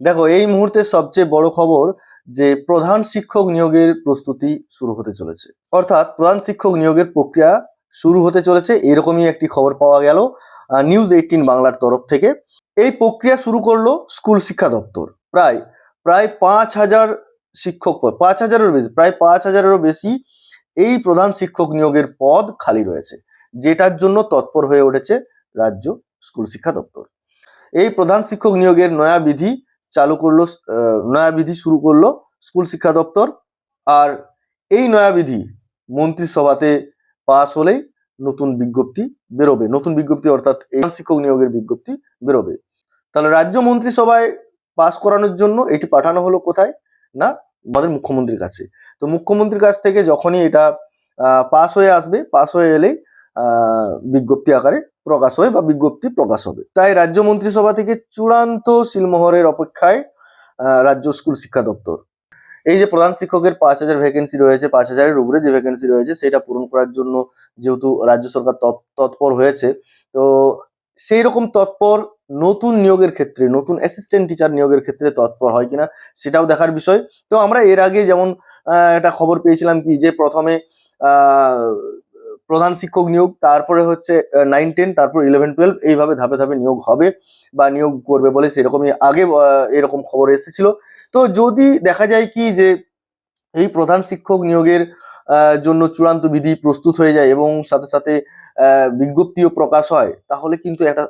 দেখো, এই মুহূর্তে সবচেয়ে বড় খবর যে প্রধান শিক্ষক নিয়োগের প্রস্তুতি শুরু হতে চলেছে। অর্থাৎ প্রধান শিক্ষক নিয়োগের প্রক্রিয়া শুরু হতে চলেছে, এরকমই একটি খবর পাওয়া গেল নিউজ এইটিন বাংলার তরফ থেকে। এই প্রক্রিয়া শুরু করল স্কুল শিক্ষা দপ্তর। প্রায় প্রায় পাঁচ হাজার শিক্ষক পদ, পাঁচ হাজারেরও বেশি, প্রায় পাঁচ হাজারেরও বেশি এই প্রধান শিক্ষক নিয়োগের পদ খালি রয়েছে, যেটার জন্য তৎপর হয়ে উঠেছে রাজ্য স্কুল শিক্ষা দপ্তর। এই প্রধান শিক্ষক নিয়োগের নয়া বিধি চালু করল নয়া বিধি শুরু করল স্কুল শিক্ষা দপ্তর। আর এই নয়া বিধি মন্ত্রিসভাতে পাশ হলেই নতুন বিজ্ঞপ্তি বেরোবে। নতুন বিজ্ঞপ্তি অর্থাৎ এই শিক্ষক নিয়োগের বিজ্ঞপ্তি বেরোবে। তাহলে রাজ্য মন্ত্রিসভায় পাস করানোর জন্য এটি পাঠানো হলো কোথায়? না, আমাদের মুখ্যমন্ত্রীর কাছে। তো মুখ্যমন্ত্রীর কাছ থেকে যখনই এটা পাস হয়ে আসবে, পাস হয়ে এলেই বিজ্ঞপ্তি আকারে প্রকাশ হবে বা বিজ্ঞপ্তি প্রকাশ হবে। তাই রাজ্য মন্ত্রিসভা থেকে চূড়ান্ত সিলমোহরের অপেক্ষায় রাজ্য স্কুল শিক্ষা দপ্তর। এই যে প্রধান শিক্ষকের পাঁচ হাজার ভ্যাকেন্সি রয়েছে, পাঁচ হাজারের উপরে যে ভ্যাকেন্সি রয়েছে, সেটা পূরণ করার জন্য যেহেতু রাজ্য সরকার তৎ- তৎপর হয়েছে, তো সেই রকম তৎপর নতুন নিয়োগের ক্ষেত্রে, নতুন অ্যাসিস্ট্যান্ট টিচার নিয়োগের ক্ষেত্রে তৎপর হয় কিনা, সেটাও দেখার বিষয়। তো আমরা এর আগে যেমন একটা খবর পেয়েছিলাম কি, যে প্রথমে প্রধান শিক্ষক নিয়োগ, তারপরে হচ্ছে নাইন টেন তারপর ইলেভেন টুয়েলভ এইভাবে ধাপে ধাপে নিয়োগ হবে বা নিয়োগ করবে বলে সেরকমই আগে এরকম খবর এসেছিল। তো যদি দেখা যায় কি যে এই প্রধান শিক্ষক নিয়োগের জন্য চূড়ান্ত বিধি প্রস্তুত হয়ে যায় এবং সাথে সাথে বিজ্ঞপ্তিও প্রকাশ হয়, তাহলে কিন্তু একটা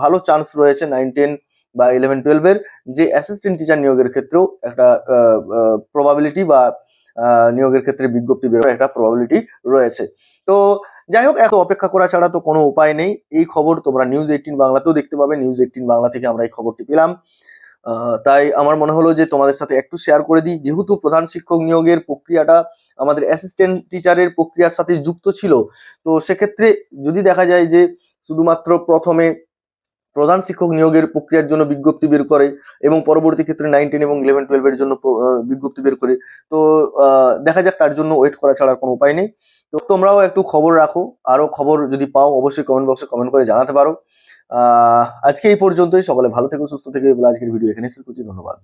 ভালো চান্স রয়েছে নাইন টেন বা ইলেভেন টুয়েলভের যে অ্যাসিস্ট্যান্ট টিচার নিয়োগের ক্ষেত্রেও একটা প্রবাবিলিটি বা নিয়োগের ক্ষেত্রে বিজ্ঞপ্তি বেরোয়, একটা প্রবাবিলিটি রয়েছে। তো যাই হোক, এত অপেক্ষা করা ছাড়া তো কোনো উপায় নেই। এই খবর তোমরা নিউজ এইটিন বাংলাতেও দেখতে পাবে। নিউজ এইটিন বাংলা থেকে আমরা এই খবরটি পেলাম। তাই আমার মনে হলো যে তোমাদের সাথে একটু শেয়ার করে দিই। যেহেতু প্রধান শিক্ষক নিয়োগের প্রক্রিয়াটা আমাদের অ্যাসিস্ট্যান্ট টিচারের প্রক্রিয়ার সাথে যুক্ত ছিল, তো সেক্ষেত্রে যদি দেখা যায় যে শুধুমাত্র প্রথমে প্রধান শিক্ষক নিয়োগের প্রক্রিয়ার জন্য বিজ্ঞপ্তি বের করে এবং পরবর্তী ক্ষেত্রে নাইন টেন এবং ইলেভেন টুয়েলভের জন্য বিজ্ঞপ্তি বের করে। তো দেখা যাক তার জন্য ওয়েট করা ছাড়ার কোনো উপায় নেই। তো তোমরাও একটু খবর রাখো আরও খবর যদি পাও, অবশ্যই কমেন্ট বক্সে কমেন্ট করে জানাতে পারো। আজকে এই পর্যন্তই। সকলে ভালো থেকো, সুস্থ থেকে। আজকের ভিডিও এখানে শেষ করছি। ধন্যবাদ।